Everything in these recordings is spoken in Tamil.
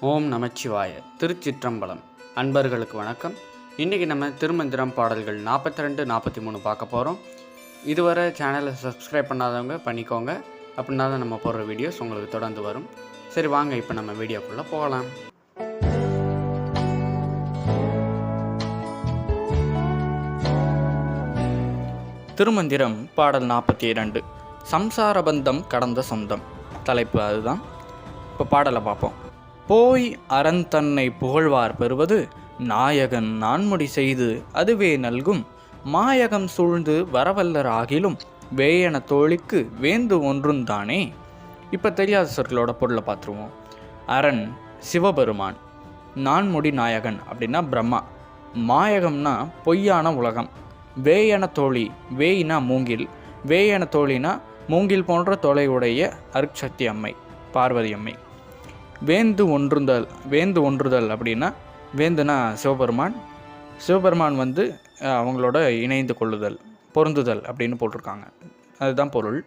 ஓம் நமச்சிவாய. திருச்சிற்றம்பலம். அன்பர்களுக்கு வணக்கம். இன்றைக்கி நம்ம திருமந்திரம் பாடல்கள் நாற்பத்தி ரெண்டு நாற்பத்தி மூணு பார்க்க போகிறோம் இதுவரை சேனலை சப்ஸ்கிரைப் பண்ணாதவங்க பண்ணிக்கோங்க. அப்படின்னா தான் நம்ம போடுற வீடியோஸ் உங்களுக்கு தொடர்ந்து வரும். சரி வாங்க இப்போ நம்ம வீடியோக்குள்ளே போகலாம். திருமந்திரம் பாடல் நாற்பத்தி இரண்டு சம்சார பந்தம் கடந்த சொந்தம். தலைப்பு அதுதான். இப்போ பாடலை பார்ப்போம். போய் அரண் தன்னை புகழ்வார் பெறுவது நாயகன் நான்முடி செய்து அதுவே நல்கும். மாயகம் சூழ்ந்து வரவல்லர் ஆகிலும் வேயன தோழிக்கு வேந்து ஒன்றுந்தானே இப்போ தெரியாத சொற்களோட பொருளை பார்த்துருவோம். அரண் சிவபெருமான் நான்முடி நாயகன் அப்படின்னா பிரம்மா. மாயகம்னா பொய்யான உலகம். வேயன தோழி வேயினா மூங்கில். வேயன தோழினா மூங்கில் போன்ற தொலையுடைய அருட்சக்தி அம்மை பார்வதி அம்மை. வேந்து ஒன்றுதல் வேந்து ஒன்றுதல் அப்படின்னா வேந்துனா சிவபெருமான் சிவபெருமான் வந்து அவங்களோட இணைந்து கொள்ளுதல் பொருந்துதல் அப்படின்னு போட்டிருக்காங்க. அதுதான் பொருள்.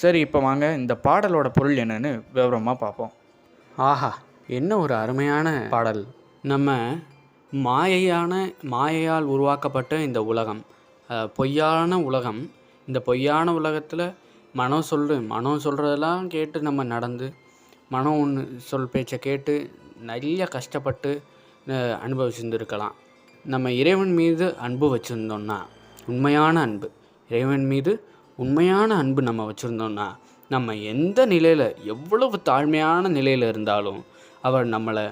சரி இப்போ வாங்க இந்த பாடலோட பொருள் என்னன்னு விவரமாக பார்ப்போம். ஆஹா என்ன ஒரு அருமையான பாடல். நம்ம மாயையான மாயையால் உருவாக்கப்பட்ட இந்த உலகம் பொய்யான உலகம். இந்த பொய்யான உலகத்தில் மனம் சொல்லு மனம் சொல்கிறதெல்லாம் கேட்டு நம்ம நடந்து மனம் ஒன்று சொல் பேச்சை கேட்டு நிறைய கஷ்டப்பட்டு அனுபவிச்சிருந்துருக்கலாம். நம்ம இறைவன் மீது அன்பு வச்சுருந்தோம்னா உண்மையான அன்பு. இறைவன் மீது உண்மையான அன்பு நம்ம வச்சுருந்தோம்னா நம்ம எந்த நிலையில் எவ்வளவு தாழ்மையான நிலையில் இருந்தாலும் அவர் நம்மளை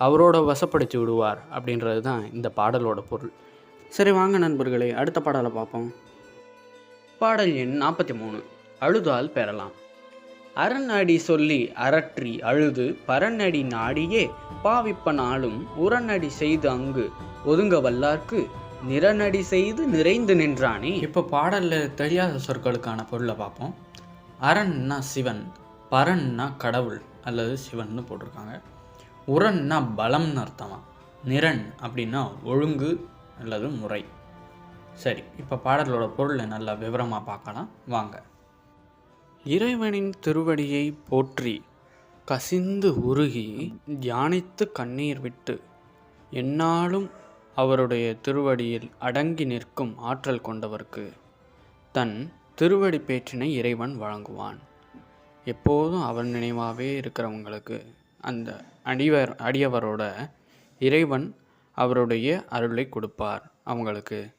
அவரோட வசப்படுத்தி விடுவார் அப்படின்றது தான் இந்த பாடலோட பொருள். சரி வாங்க நண்பர்களே அடுத்த பாடலை பார்ப்போம். பாடல் எண் நாற்பத்தி மூணு. அழுதால் பெறலாம். அரணடி சொல்லி அரற்றி அழுது பரநடி நாடியே பாவிப்ப நாளும் உரநடி செய்து அங்கு ஒதுங்க வல்லார்க்கு நிறநடி செய்து நிறைந்து நின்றானே. இப்போ பாடலில் தெரியாத சொற்களுக்கான பொருளை பார்ப்போம். அரண்னா சிவன் பரன்னா கடவுள் அல்லது சிவன்னு போட்டிருக்காங்க. உரன்னா பலம்னு அர்த்தமா? நிறன் அப்படின்னா ஒழுங்கு அல்லது முறை. சரி இப்போ பாடலோட பொருளை நல்லா விவரமாக பார்க்கலாம். வாங்க. இறைவனின் திருவடியை போற்றி கசிந்து உருகி தியானித்து கண்ணீர் விட்டு எந்நாளும் அவருடைய திருவடியில் அடங்கி நிற்கும் ஆற்றல் கொண்டவர்க்கு தன் திருவடி பேற்றினை இறைவன் வழங்குவான். எப்போதும் அவன் நினைவாகவே இருக்கிறவங்களுக்கு அந்த அடிவர் அடியவரோட இறைவன் அவருடைய அருளை கொடுப்பார். அவங்களுக்கு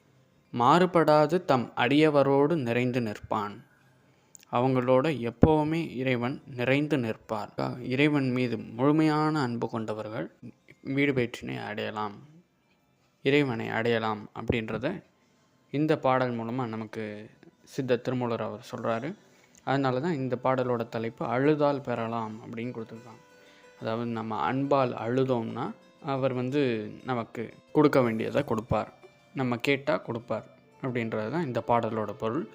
மாறுபடாது தம் அடியவரோடு நிறைந்து நிற்பான். அவங்களோட எப்போவுமே இறைவன் நிறைந்து நிற்பார். இறைவன் மீது முழுமையான அன்பு கொண்டவர்கள் வீடு பேற்றினை அடையலாம். இறைவனை அடையலாம் அப்படின்றத இந்த பாடல் மூலமாக நமக்கு சித்த திருமூலர் அவர் சொல்கிறாரு அதனால தான் இந்த பாடலோட தலைப்பு அழுதால் பெறலாம் அப்படின்னு கொடுத்துருக்காங்க. அதாவது நம்ம அன்பால் அழுதோம்னா அவர் வந்து நமக்கு கொடுக்க வேண்டியதை கொடுப்பார். நம்ம கேட்டால் கொடுப்பார் அப்படின்றது தான் இந்த பாடலோட பொருள்.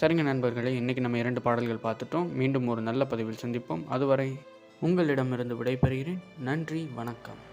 சரிங்க நண்பர்களே இன்றைக்கி நம்ம இரண்டு பாடல்கள் பார்த்துட்டோம். மீண்டும் ஒரு நல்ல பதிவில் சந்திப்போம். அதுவரை உங்களிடமிருந்து விடைபெறுகிறேன். நன்றி வணக்கம்.